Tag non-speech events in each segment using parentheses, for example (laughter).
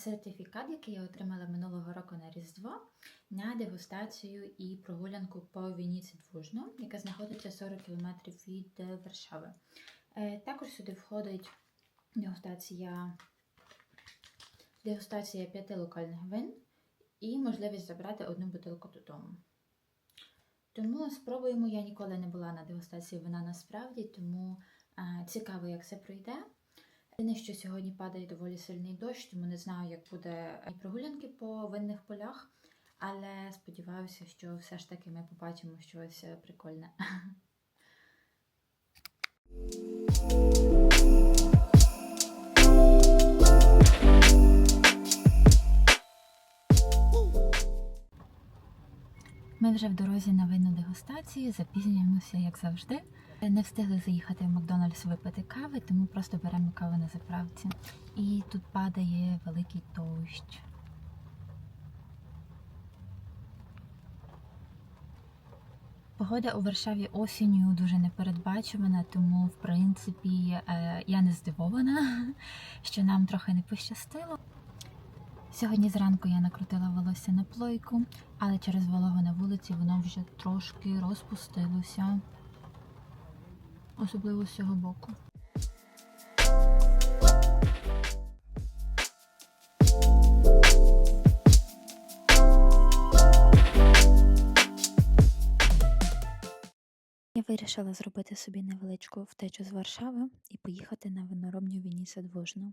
сертифікат, який я отримала минулого року на Різдво, на дегустацію і прогулянку по Вініці Двужно, яка знаходиться 40 км від е, Варшави. Е, Також сюди входить дегустація, дегустація п'яти локальних вин і можливість забрати одну бутилку додому. Тому спробуємо. Я ніколи не була на дегустації вина насправді, тому е, цікаво, як це пройде. Єдине, що сьогодні падає доволі сильний дощ, тому не знаю, як буде прогулянки по винних полях, але сподіваюся, що все ж таки ми побачимо щось е, прикольне. Ми вже в дорозі на винну дегустацію, запізнюємося, як завжди. Не встигли заїхати в Макдональдс випити кави, тому просто беремо каву на заправці. І тут падає великий дощ. Погода у Варшаві осінню дуже непередбачувана, тому в принципі е, я не здивована, (laughs) що нам трохи не пощастило. Сьогодні зранку я накрутила волосся на плойку, але через вологу на вулиці воно вже трошки розпустилося, особливо з цього боку. Я вирішила зробити собі невеличку втечу з Варшави і поїхати на виноробню Вініса Двужно.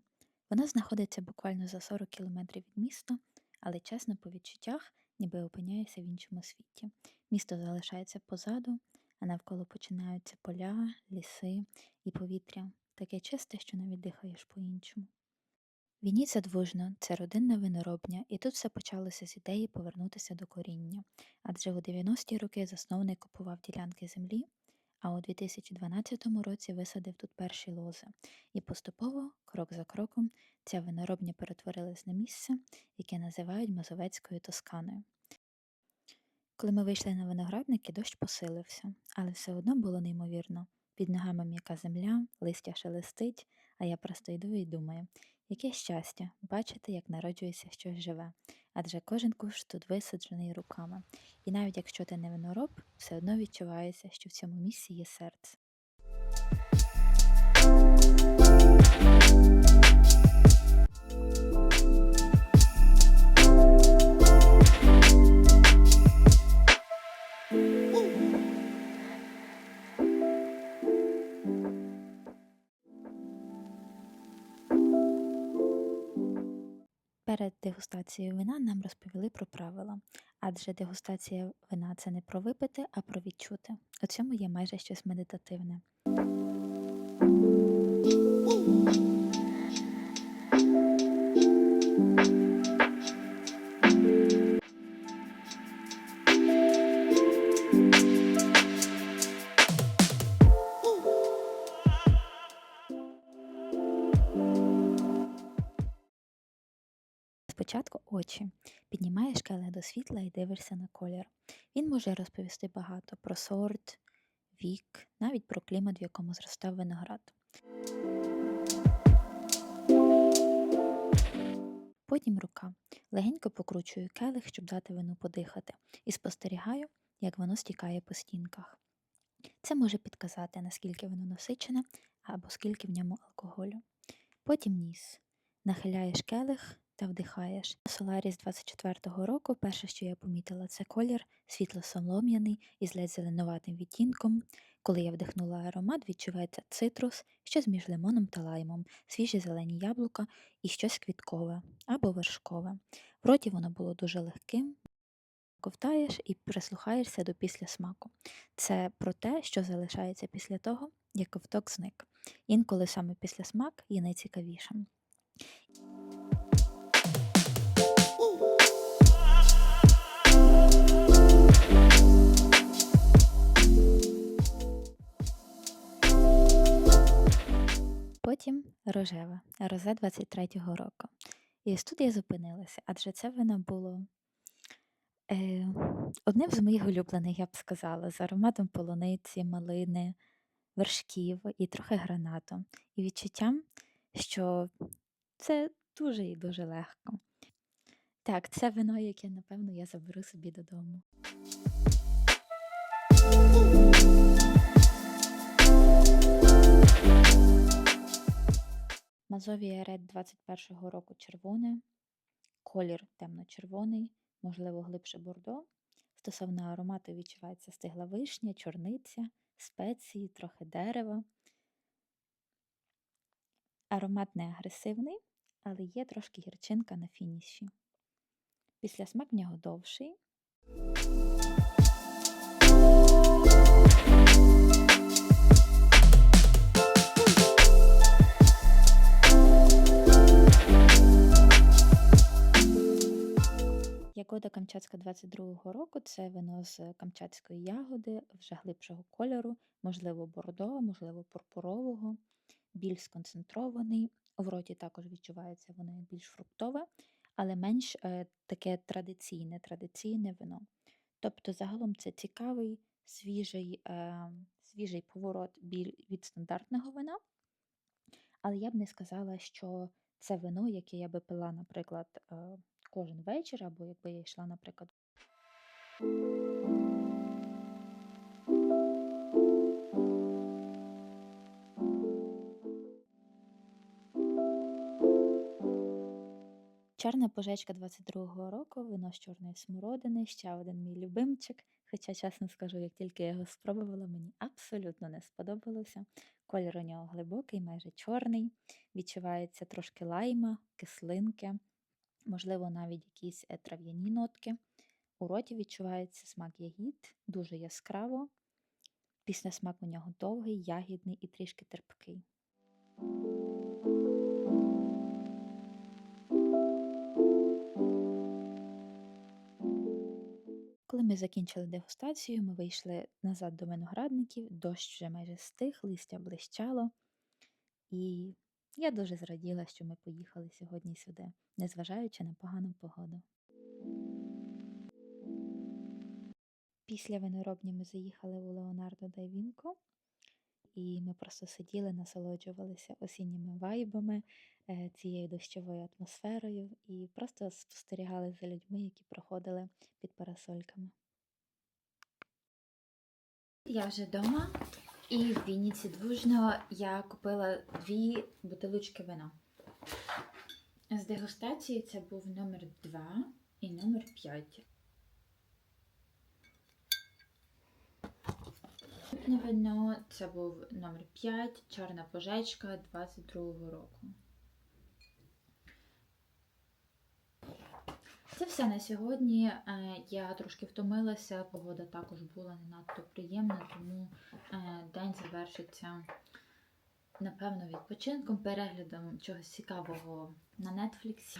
Вона знаходиться буквально за 40 кілометрів від міста, але чесно, по відчуттях, ніби опиняюся в іншому світі. Місто залишається позаду, а навколо починаються поля, ліси і повітря, таке чисте, що навіть дихаєш по-іншому. Вініця Двужно це родинна виноробня, і тут все почалося з ідеї повернутися до коріння. Адже у 90-ті роки засновник купував ділянки землі, а у 2012 році висадив тут перші лози. І поступово, крок за кроком, ця виноробня перетворилась на місце, яке називають Мазовецькою Тосканою. Коли ми вийшли на виноградники, дощ посилився, але все одно було неймовірно. Під ногами м'яка земля, листя шелестить, а я просто йду і думаю, яке щастя бачити, як народжується щось живе, адже кожен кущ тут висаджений руками. І навіть якщо ти не винороб, все одно відчувається, що в цьому місці є серце. Перед дегустацією вина нам розповіли про правила, адже дегустація вина це не про випити, а про відчути. У цьому є майже щось медитативне. До світла і дивишся на колір. Він може розповісти багато про сорт, вік, навіть про клімат, в якому зростав виноград. Потім рука. Легенько покручую келих, щоб дати вину подихати, і спостерігаю, як воно стікає по стінках. Це може підказати, наскільки воно насичене або скільки в ньому алкоголю. Потім ніс. Нахиляєш келих та вдихаєш. Соларі з 24-го року перше, що я помітила, це колір світло-солом'яний із ледь зеленуватим відтінком. Коли я вдихнула аромат, відчувається цитрус, щось між лимоном та лаймом, свіжі зелені яблука і щось квіткове або вершкове. В роті воно було дуже легким. Ковтаєш і прислухаєшся до післясмаку. Це про те, що залишається після того, як ковток зник. Інколи саме післясмак є найцікавішим. Потім рожеве, розе 23-го року. І тут я зупинилася, адже це вино було е, одним з моїх улюблених, я б сказала, з ароматом полуниці, малини, вершків і трохи гранату. І відчуттям, що це дуже і дуже легко. Так, це вино, яке, напевно, я заберу собі додому. Мазовія Ред 21-го року червоне, колір темно-червоний, можливо, глибше бордо. Стосовно аромату відчувається стигла вишня, чорниця, спеції, трохи дерева. Аромат не агресивний, але є трошки гірчинка на фініші. Післясмак в нього довший. 2022 року це вино з камчатської ягоди вже глибшого кольору, можливо, бордового, можливо, пурпурового, більш сконцентрований. В роті також відчувається воно більш фруктове, але менш е, таке традиційне традиційне вино. Тобто, загалом це цікавий, свіжий, ем, свіжий поворот від стандартного вина. Але я б не сказала, що це вино, яке я би пила, наприклад, е, кожен вечір, або якби я йшла, наприклад, Чорна пожечка 22-го року, вино з чорної смородини, ще один мій любимчик. Хоча, чесно скажу, як тільки я його спробувала, мені абсолютно не сподобалося. Колір у нього глибокий, майже чорний, відчувається трошки лайма, кислинки, можливо, навіть якісь е, трав'яні нотки. У роті відчувається смак ягід, дуже яскраво. Після смак у нього довгий, ягідний і трішки терпкий. Коли ми закінчили дегустацію, ми вийшли назад до виноградників, дощ вже майже стих, листя блищало, і я дуже зраділа, що ми поїхали сьогодні сюди, незважаючи на погану погоду. Після виноробні ми заїхали у Леонардо да Вінко, і ми просто сиділи, насолоджувалися осінніми вайбами, е, цією дощовою атмосферою і просто спостерігали за людьми, які проходили під парасольками. Я вже вдома, і в Вінниці Двужного я купила дві бутилочки вина. З дегустації це був номер 2 і номер 5. Наступне вино це був номер 5, чорна пожечка 22-го року. Це все на сьогодні. Е, Я трошки втомилася, погода також була не надто приємна, тому е, день завершиться, напевно, відпочинком, переглядом чогось цікавого на Нетфліксі.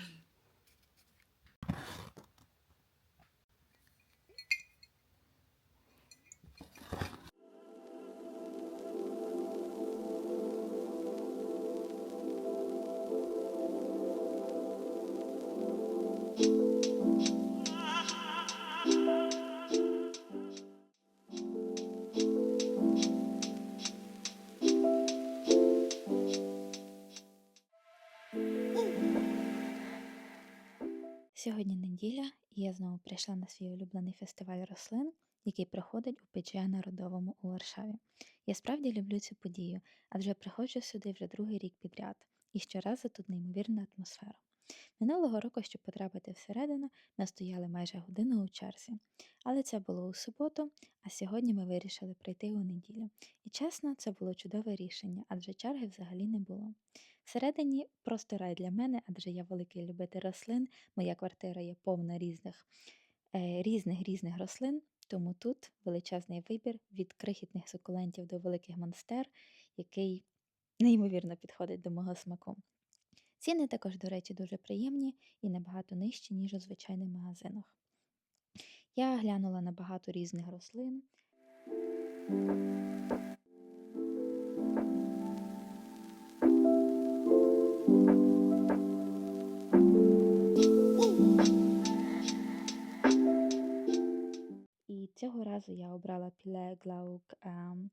Сьогодні неділя, і я знову прийшла на свій улюблений фестиваль рослин, який проходить у ПЧА Народовому у Варшаві. Я справді люблю цю подію, адже приходжу сюди вже другий рік підряд, і щоразу тут неймовірна атмосфера. Минулого року, щоб потрапити всередину, ми стояли майже годину у черзі. Але це було у суботу, а сьогодні ми вирішили прийти у неділю. І чесно, це було чудове рішення, адже черги взагалі не було. Всередині просто рай для мене, адже я великий любитель рослин, моя квартира є повна різних е, різних різних рослин, тому тут величезний вибір від крихітних сукулентів до великих монстер, який неймовірно підходить до мого смаку. Ціни також, до речі, дуже приємні і набагато нижчі, ніж у звичайних магазинах. Я глянула на багато різних рослин. І цього разу я обрала піле Глаук. ем,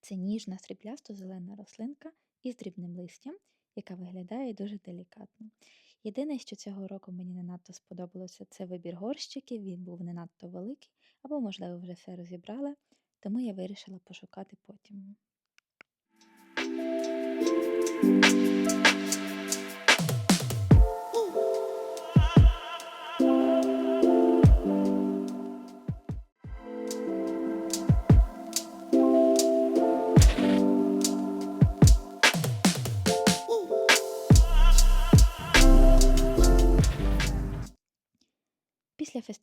Це ніжна сріблясто-зелена рослинка із дрібним листям, яка виглядає дуже делікатно. Єдине, що цього року мені не надто сподобалося, це вибір горщиків. Він був не надто великий, або, можливо, вже все розібрала, тому я вирішила пошукати потім.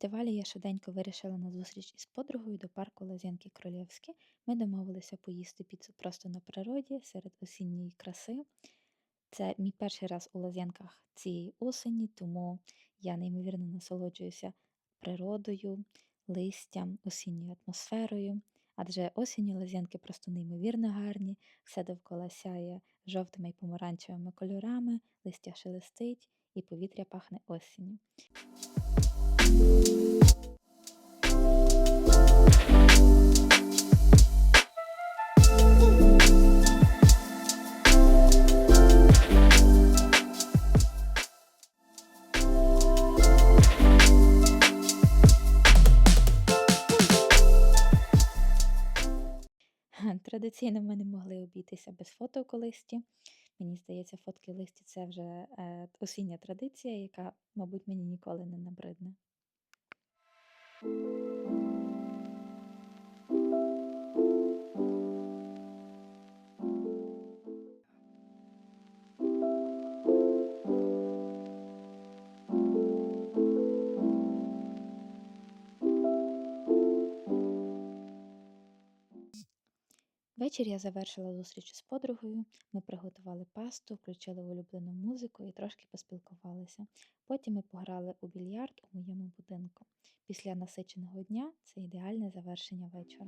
Після фестивалю я швиденько вирішила на зустріч із подругою до парку Лазянки Королівські. Ми домовилися поїсти піцу просто на природі серед осінньої краси. Це мій перший раз у Лазянках цієї осені, тому я неймовірно насолоджуюся природою, листям, осінньою атмосферою. Адже осінню Лазянки просто неймовірно гарні, все довкола сяє жовтими і помаранчевими кольорами, листя шелестить і повітря пахне осінню. Традиційно ми не могли обійтися без фоток у листі. Мені здається, фотки листі це вже е, осіння традиція, яка, мабуть, мені ніколи не набридне. Música Ввечері я завершила зустріч з подругою. Ми приготували пасту, включили улюблену музику і трошки поспілкувалися. Потім ми пограли у більярд у моєму будинку. Після насиченого дня це ідеальне завершення вечора.